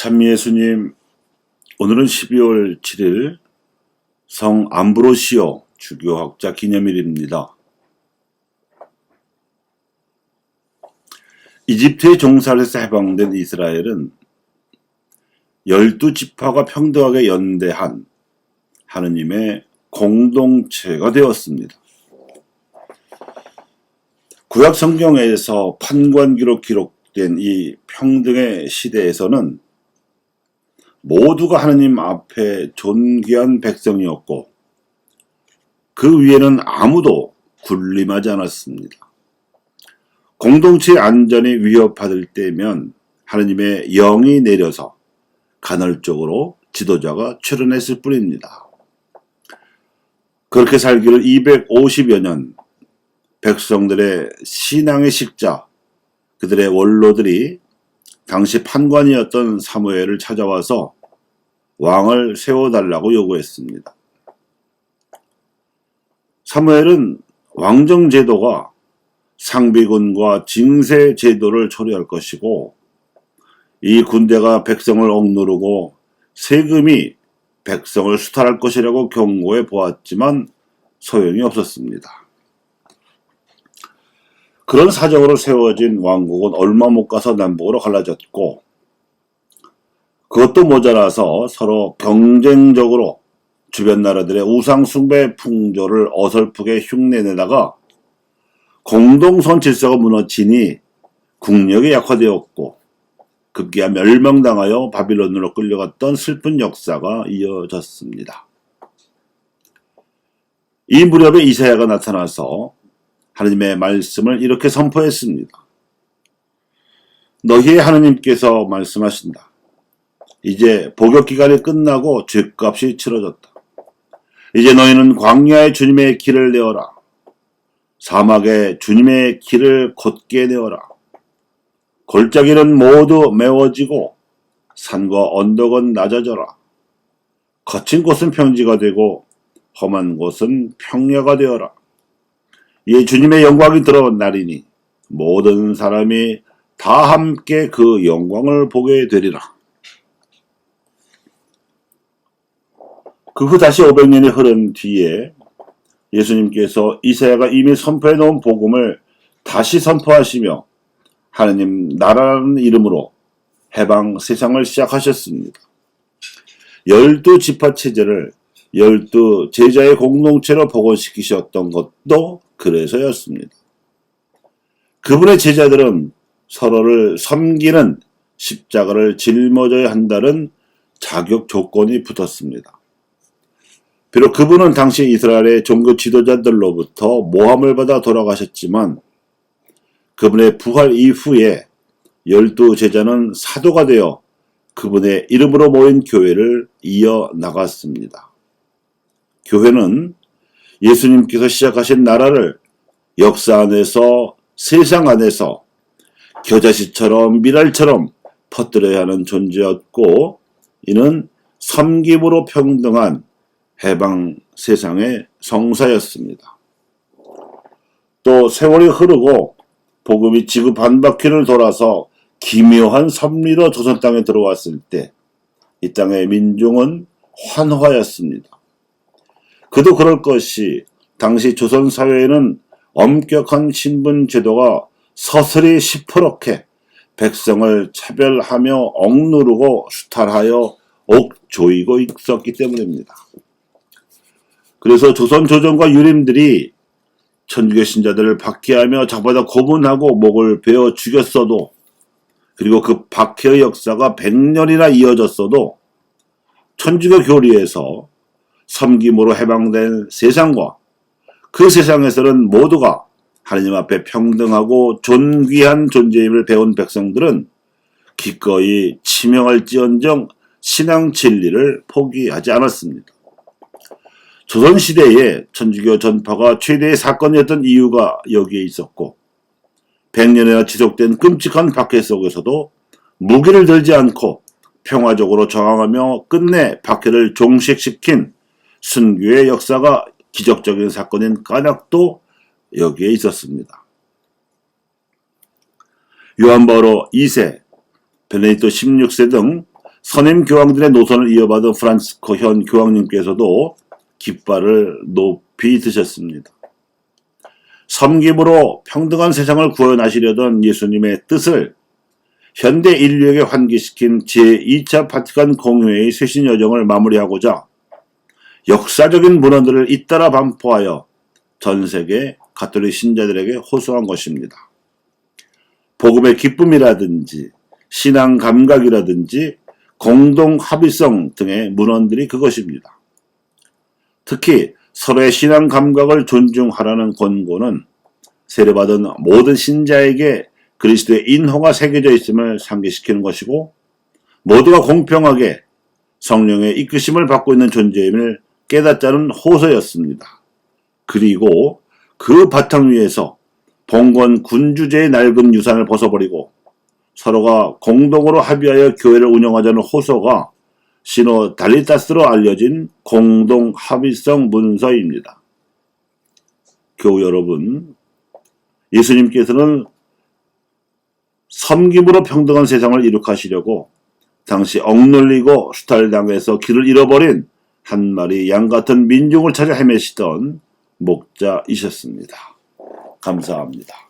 참미예수님, 오늘은 12월 7일 성 암브로시오 주교학자 기념일입니다. 이집트의 종살에서 해방된 이스라엘은 열두 지파가 평등하게 연대한 하느님의 공동체가 되었습니다. 구약 성경에서 판관기로 기록된 이 평등의 시대에서는 모두가 하느님 앞에 존귀한 백성이었고 그 위에는 아무도 군림하지 않았습니다. 공동체의 안전이 위협받을 때면 하느님의 영이 내려서 간헐적으로 지도자가 출현했을 뿐입니다. 그렇게 살기를 250여 년 백성들의 신앙의 식자, 그들의 원로들이 당시 판관이었던 사무엘을 찾아와서 왕을 세워달라고 요구했습니다. 사무엘은 왕정 제도가 상비군과 징세 제도를 초래할 것이고 이 군대가 백성을 억누르고 세금이 백성을 수탈할 것이라고 경고해 보았지만 소용이 없었습니다. 그런 사정으로 세워진 왕국은 얼마 못 가서 남북으로 갈라졌고 그것도 모자라서 서로 경쟁적으로 주변 나라들의 우상 숭배 풍조를 어설프게 흉내내다가 공동선 질서가 무너지니 국력이 약화되었고 급기야 멸망당하여 바빌론으로 끌려갔던 슬픈 역사가 이어졌습니다. 이 무렵에 이사야가 나타나서 하나님의 말씀을 이렇게 선포했습니다. 너희의 하나님께서 말씀하신다. 이제 복역 기간이 끝나고 죄값이 치러졌다. 이제 너희는 광야의 주님의 길을 내어라. 사막에 주님의 길을 곧게 내어라. 골짜기는 모두 메워지고 산과 언덕은 낮아져라. 거친 곳은 평지가 되고 험한 곳은 평야가 되어라. 이 주님의 영광이 들어온 날이니 모든 사람이 다 함께 그 영광을 보게 되리라. 그 후 다시 500년이 흐른 뒤에 예수님께서 이사야가 이미 선포해 놓은 복음을 다시 선포하시며 하느님 나라라는 이름으로 해방 세상을 시작하셨습니다. 열두 지파 체제를 열두 제자의 공동체로 복원시키셨던 것도 그래서였습니다. 그분의 제자들은 서로를 섬기는 십자가를 짊어져야 한다는 자격 조건이 붙었습니다. 비록 그분은 당시 이스라엘의 종교 지도자들로부터 모함을 받아 돌아가셨지만 그분의 부활 이후에 열두 제자는 사도가 되어 그분의 이름으로 모인 교회를 이어 나갔습니다. 교회는 예수님께서 시작하신 나라를 역사 안에서 세상 안에서 겨자씨처럼 미랄처럼 퍼뜨려야 하는 존재였고 이는 섬김으로 평등한 해방 세상의 성사였습니다. 또 세월이 흐르고 복음이 지구 반바퀴를 돌아서 기묘한 섭리로 조선 땅에 들어왔을 때 이 땅의 민중은 환호하였습니다. 그도 그럴 것이 당시 조선 사회에는 엄격한 신분 제도가 서슬이 시퍼렇게 백성을 차별하며 억누르고 수탈하여 옥조이고 있었기 때문입니다. 그래서 조선 조정과 유림들이 천주교 신자들을 박해하며 잡아다 고문하고 목을 베어 죽였어도 그리고 그 박해의 역사가 100년이나 이어졌어도 천주교 교리에서 섬김으로 해방된 세상과 그 세상에서는 모두가 하나님 앞에 평등하고 존귀한 존재임을 배운 백성들은 기꺼이 치명할지언정 신앙 진리를 포기하지 않았습니다. 조선시대에 천주교 전파가 최대의 사건이었던 이유가 여기에 있었고 100년이나 지속된 끔찍한 박해 속에서도 무기를 들지 않고 평화적으로 저항하며 끝내 박해를 종식시킨 순교의 역사가 기적적인 사건인 까닭도 여기에 있었습니다. 요한 바로 2세, 베네딕토 16세 등 선임 교황들의 노선을 이어받은 프란스코 현 교황님께서도 깃발을 높이 드셨습니다. 섬김으로 평등한 세상을 구원하시려던 예수님의 뜻을 현대 인류에게 환기시킨 제2차 바티칸 공회의 쇄신 여정을 마무리하고자 역사적인 문헌들을 잇따라 반포하여 전 세계 가톨릭 신자들에게 호소한 것입니다. 복음의 기쁨이라든지 신앙 감각이라든지 공동 합의성 등의 문헌들이 그것입니다. 특히 서로의 신앙 감각을 존중하라는 권고는 세례받은 모든 신자에게 그리스도의 인호가 새겨져 있음을 상기시키는 것이고 모두가 공평하게 성령의 이끄심을 받고 있는 존재임을 깨닫자는 호소였습니다. 그리고 그 바탕 위에서 봉건 군주제의 낡은 유산을 벗어버리고 서로가 공동으로 합의하여 교회를 운영하자는 호소가 시노 달리타스로 알려진 공동 합의성 문서입니다. 교우 여러분, 예수님께서는 섬김으로 평등한 세상을 이룩하시려고 당시 억눌리고 수탈당해서 길을 잃어버린 한 마리 양 같은 민중을 찾아 헤매시던 목자이셨습니다. 감사합니다.